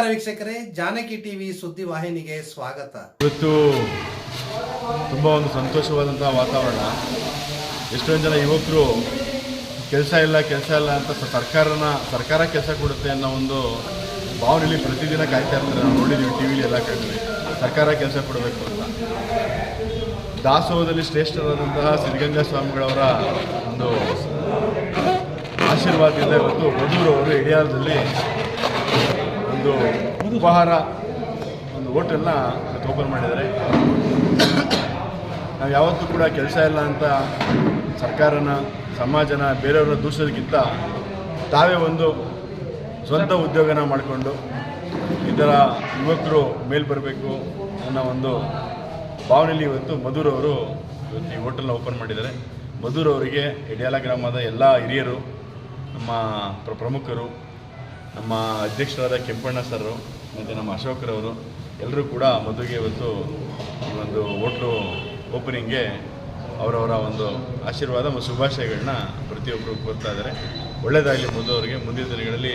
ನಮಸ್ಕಾರ ವೀಕ್ಷಕರೇ, ಜಾನಕಿ ಟಿವಿ ಸುದ್ದಿ ವಾಹಿನಿಗೆ ಸ್ವಾಗತ. ಇವತ್ತು ತುಂಬ ಒಂದು ಸಂತೋಷವಾದಂಥ ವಾತಾವರಣ. ಎಷ್ಟೊಂದು ಜನ ಯುವಕರು ಕೆಲಸ ಇಲ್ಲ ಕೆಲಸ ಇಲ್ಲ ಅಂತ ಸರ್ಕಾರನ, ಸರ್ಕಾರ ಕೆಲಸ ಕೊಡುತ್ತೆ ಅನ್ನೋ ಒಂದು ಭಾವನೆಯಲ್ಲಿ ಪ್ರತಿದಿನ ಕಾಯ್ತಾ ಇರ್ತಾರೆ. ನಾವು ನೋಡಿದೀವಿ ಟಿ ವಿಲಿ ಎಲ್ಲ ಕಡೆ ಸರ್ಕಾರ ಕೆಲಸ ಕೊಡಬೇಕು ಅಂತ. ದಾಸೋಹದಲ್ಲಿ ಶ್ರೇಷ್ಠರಾದಂತಹ ಸಿದ್ಧಗಂಗಾ ಸ್ವಾಮಿಗಳವರ ಒಂದು ಆಶೀರ್ವಾದದಿಂದ ಇವತ್ತು ಮಧುರವರು ಇಡಿಯಾಲದಲ್ಲಿ ಒಂದು ಉಪಹಾರ, ಒಂದು ಹೋಟೆಲ್ನ ಓಪನ್ ಮಾಡಿದ್ದಾರೆ. ನಾವು ಯಾವತ್ತೂ ಕೂಡ ಕೆಲಸ ಇಲ್ಲ ಅಂತ ಸರ್ಕಾರನ, ಸಮಾಜನ ಬೇರೆಯವ್ರನ್ನ ದೂಷೋದಕ್ಕಿಂತ ತಾವೇ ಒಂದು ಸ್ವಂತ ಉದ್ಯೋಗನ ಮಾಡಿಕೊಂಡು ಈ ಥರ ಯುವಕರು ಮೇಲ್ ಬರಬೇಕು ಅನ್ನೋ ಒಂದು ಭಾವನೆಯಲ್ಲಿ ಇವತ್ತು ಮಧುರವರು ಇವತ್ತು ಈ ಹೋಟೆಲ್ನ ಓಪನ್ ಮಾಡಿದ್ದಾರೆ. ಮಧುರವರಿಗೆ ಎಡಿಯಾಲ ಗ್ರಾಮದ ಎಲ್ಲ ಹಿರಿಯರು, ನಮ್ಮ ಪ್ರ, ಪ್ರಮುಖರು ನಮ್ಮ ಅಧ್ಯಕ್ಷರಾದ ಕೆಂಪಣ್ಣ ಸರ್ ಮತ್ತು ನಮ್ಮ ಅಶೋಕರವರು ಎಲ್ಲರೂ ಕೂಡ ಮದುವೆಗೆ ಇವತ್ತು ಈ ಒಂದು ಹೋಟ್ಲು ಓಪನಿಂಗ್ಗೆ ಅವರವರ ಒಂದು ಆಶೀರ್ವಾದ ಮತ್ತು ಶುಭಾಶಯಗಳನ್ನ ಪ್ರತಿಯೊಬ್ಬರು ಕೊಡ್ತಾ ಇದ್ದಾರೆ. ಒಳ್ಳೆಯದಾಗಲಿ ಮಧು ಅವರಿಗೆ ಮುಂದಿನ ದಿನಗಳಲ್ಲಿ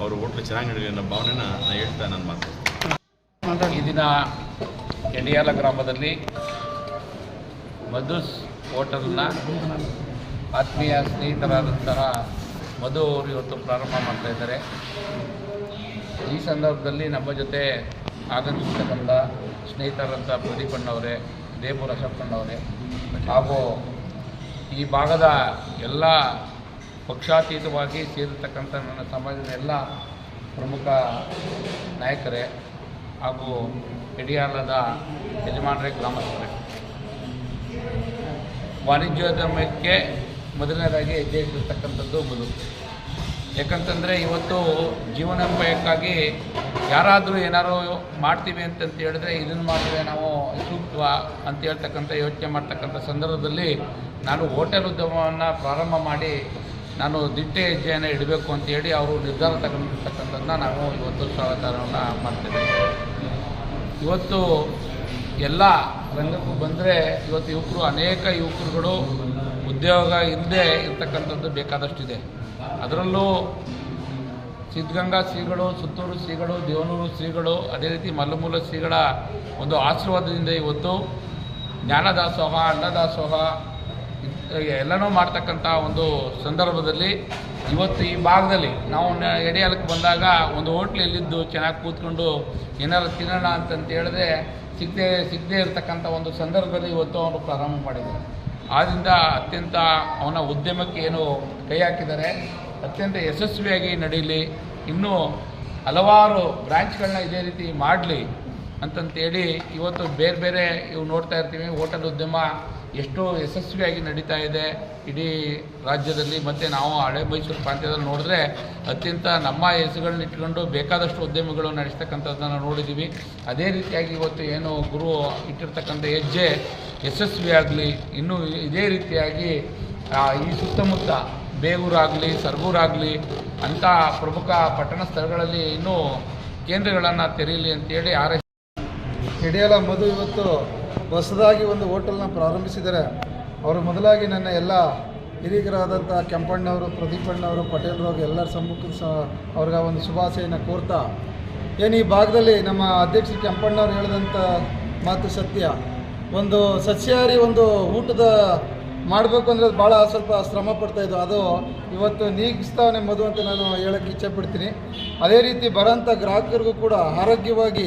ಅವರು ಹೋಟ್ಲು ಚೆನ್ನಾಗಿ ನಡೀಲಿ ಅನ್ನೋ ಭಾವನೆನ ನಾನು ಹೇಳ್ತಾ ನನ್ನ ಮಾತು. ಈ ದಿನ ಎಡಿಯಾಲ ಗ್ರಾಮದಲ್ಲಿ ಮಧುಸ್ ಹೋಟೆಲ್ನ ಆತ್ಮೀಯ ಸ್ನೇಹಿತರಾದಂತಹ ಮಧು ಅವರು ಇವತ್ತು ಪ್ರಾರಂಭ ಮಾಡ್ತಾ ಇದ್ದಾರೆ. ಈ ಸಂದರ್ಭದಲ್ಲಿ ನಮ್ಮ ಜೊತೆ ಆಗಮಿಸತಕ್ಕಂಥ ಸ್ನೇಹಿತರಂಥ ಪ್ರದೀಪಣ್ಣವರೇ ದೇಪುರ ಅಶೋಕಣ್ಣವರೇ ಹಾಗೂ ಈ ಭಾಗದ ಎಲ್ಲ ಪಕ್ಷಾತೀತವಾಗಿ ಸೇರಿರ್ತಕ್ಕಂಥ ನನ್ನ ಸಮಾಜದ ಎಲ್ಲ ಪ್ರಮುಖ ನಾಯಕರೇ ಹಾಗೂ ಎಡಿಯಾಲದ ಯಜಮಾನರೇ, ಗ್ರಾಮಸ್ಥರೇ. ವಾಣಿಜ್ಯೋದ್ಯಮಕ್ಕೆ ಮೊದಲನೇದಾಗಿ ಹೆಜ್ಜೆ ಇಟ್ಟಿರ್ತಕ್ಕಂಥದ್ದು ಮಧು ಯಾಕಂತಂದರೆ ಇವತ್ತು ಜೀವನೋಪಾಯಕ್ಕಾಗಿ ಯಾರಾದರೂ ಏನಾದರೂ ಮಾಡ್ತೀವಿ ಅಂತಂತ ಹೇಳಿದ್ರೆ ಇದನ್ನು ಮಾಡಿದ್ರೆ ನಾವು ಸೂಕ್ತ ಅಂತ ಹೇಳ್ತಕ್ಕಂಥ ಯೋಚನೆ ಮಾಡ್ತಕ್ಕಂಥ ಸಂದರ್ಭದಲ್ಲಿ ನಾನು ಹೋಟೆಲ್ ಉದ್ಯಮವನ್ನು ಪ್ರಾರಂಭ ಮಾಡಿ ನಾನು ದಿಟ್ಟೆ ಹೆಜ್ಜೆಯನ್ನು ಇಡಬೇಕು ಅಂತೇಳಿ ಅವರು ನಿರ್ಧಾರ ತಗೊಂಡಿರ್ತಕ್ಕಂಥದ್ದನ್ನ ನಾವು ಇವತ್ತು ಸ್ವಾಗತವನ್ನು ಮಾಡ್ತೇವೆ. ಇವತ್ತು ಎಲ್ಲ ರಂಗಕ್ಕೂ ಬಂದರೆ ಇವತ್ತು ಯುವಕರು, ಅನೇಕ ಯುವಕರುಗಳು ಉದ್ಯೋಗ ಇಲ್ಲದೆ ಇರ್ತಕ್ಕಂಥದ್ದು ಬೇಕಾದಷ್ಟಿದೆ. ಅದರಲ್ಲೂ ಸಿದ್ಧಗಂಗಾ ಶ್ರೀಗಳು, ಸುತ್ತೂರು ಶ್ರೀಗಳು, ದೇವನೂರು ಶ್ರೀಗಳು, ಅದೇ ರೀತಿ ಮಲ್ಲಮೂಲ ಶ್ರೀಗಳ ಒಂದು ಆಶೀರ್ವಾದದಿಂದ ಇವತ್ತು ಜ್ಞಾನದಾಸೋಹ, ಅನ್ನದಾಸೋಹ ಎಲ್ಲನೂ ಮಾಡ್ತಕ್ಕಂಥ ಒಂದು ಸಂದರ್ಭದಲ್ಲಿ ಇವತ್ತು ಈ ಭಾಗದಲ್ಲಿ ನಾವು ಎಡೆಯಲಕ್ಕೆ ಬಂದಾಗ ಒಂದು ಹೋಟ್ಲಲ್ಲಿದ್ದು ಚೆನ್ನಾಗಿ ಕೂತ್ಕೊಂಡು ಏನಾರು ತಿನ್ನೋಣ ಅಂತಂತ ಹೇಳಿದ್ರೆ ಸಿಗದೆ ಸಿಗದೆ ಇರತಕ್ಕಂಥ ಒಂದು ಸಂದರ್ಭದಲ್ಲಿ ಇವತ್ತು ಅವರು ಪ್ರಾರಂಭ ಮಾಡಿದ್ದಾರೆ. ಆದ್ದರಿಂದ ಅತ್ಯಂತ ಅವನ ಉದ್ಯಮಕ್ಕೆ ಏನು ಕೈ ಹಾಕಿದ್ದಾರೆ, ಅತ್ಯಂತ ಯಶಸ್ವಿಯಾಗಿ ನಡೀಲಿ, ಇನ್ನೂ ಹಲವಾರು ಬ್ರ್ಯಾಂಚ್ಗಳನ್ನ ಇದೇ ರೀತಿ ಮಾಡಲಿ ಅಂತಂತೇಳಿ ಇವತ್ತು ಬೇರೆ ಬೇರೆ ಇವು ನೋಡ್ತಾ ಇರ್ತೀವಿ, ಹೋಟೆಲ್ ಉದ್ಯಮ ಎಷ್ಟು ಯಶಸ್ವಿಯಾಗಿ ನಡೀತಾ ಇದೆ ಇಡೀ ರಾಜ್ಯದಲ್ಲಿ, ಮತ್ತು ನಾವು ಹಳೆ ಮೈಸೂರು ಪ್ರಾಂತ್ಯದಲ್ಲಿ ನೋಡಿದ್ರೆ ಅತ್ಯಂತ ನಮ್ಮ ಹೆಸರುಗಳನ್ನ ಇಟ್ಕೊಂಡು ಬೇಕಾದಷ್ಟು ಉದ್ಯಮಗಳು ನಡೆಸ್ತಕ್ಕಂಥದ್ದನ್ನು ನೋಡಿದ್ದೀವಿ ಅದೇ ರೀತಿಯಾಗಿ ಇವತ್ತು ಏನು ಗುರು ಇಟ್ಟಿರ್ತಕ್ಕಂಥ ಹೆಜ್ಜೆ ಯಶಸ್ವಿಯಾಗಲಿ, ಇನ್ನೂ ಇದೇ ರೀತಿಯಾಗಿ ಈ ಸುತ್ತಮುತ್ತ ಬೇಗೂರಾಗಲಿ, ಸರ್ಗೂರಾಗಲಿ, ಅಂಥ ಪ್ರಮುಖ ಪಟ್ಟಣ ಸ್ಥಳಗಳಲ್ಲಿ ಇನ್ನೂ ಕೇಂದ್ರಗಳನ್ನು ತೆರೀಲಿ ಅಂತೇಳಿ ಆರೈಸಿ ಹಿಡಿಯಲ ಮಧು ಇವತ್ತು. ಹೊಸದಾಗಿ ಒಂದು ಹೋಟೆಲ್ನ ಪ್ರಾರಂಭಿಸಿದರೆ ಅವರು ಮೊದಲಾಗಿ ನನ್ನ ಎಲ್ಲ ಹಿರಿಯರಾದಂಥ ಕೆಂಪಣ್ಣವರು, ಪ್ರದೀಪಣ್ಣವರು ಪಟೇಲ್ರವ್ರಿಗೆ ಎಲ್ಲರ ಸಮ್ಮುಖ ಸಹ ಅವ್ರಿಗೆ ಒಂದು ಶುಭಾಶಯನ ಕೋರ್ತಾ, ಏನು ಈ ಭಾಗದಲ್ಲಿ ನಮ್ಮ ಅಧ್ಯಕ್ಷ ಕೆಂಪಣ್ಣವ್ರು ಹೇಳಿದಂಥ ಮಾತು ಸತ್ಯ. ಒಂದು ಸಸ್ಯಾಹಾರಿ ಒಂದು ಊಟದ ಮಾಡಬೇಕು ಅಂದರೆ ಭಾಳ ಸ್ವಲ್ಪ ಶ್ರಮ ಪಡ್ತಾ ಇದ್ದು ಅದು ಇವತ್ತು ನೀಗಿಸ್ತಾವನೆ ಮಧು ಅಂತ ನಾನು ಹೇಳೋಕ್ಕೆ ಇಚ್ಛೆ ಪಡ್ತೀನಿ. ಅದೇ ರೀತಿ ಬರೋಂಥ ಗ್ರಾಹಕರಿಗೂ ಕೂಡ ಆರೋಗ್ಯವಾಗಿ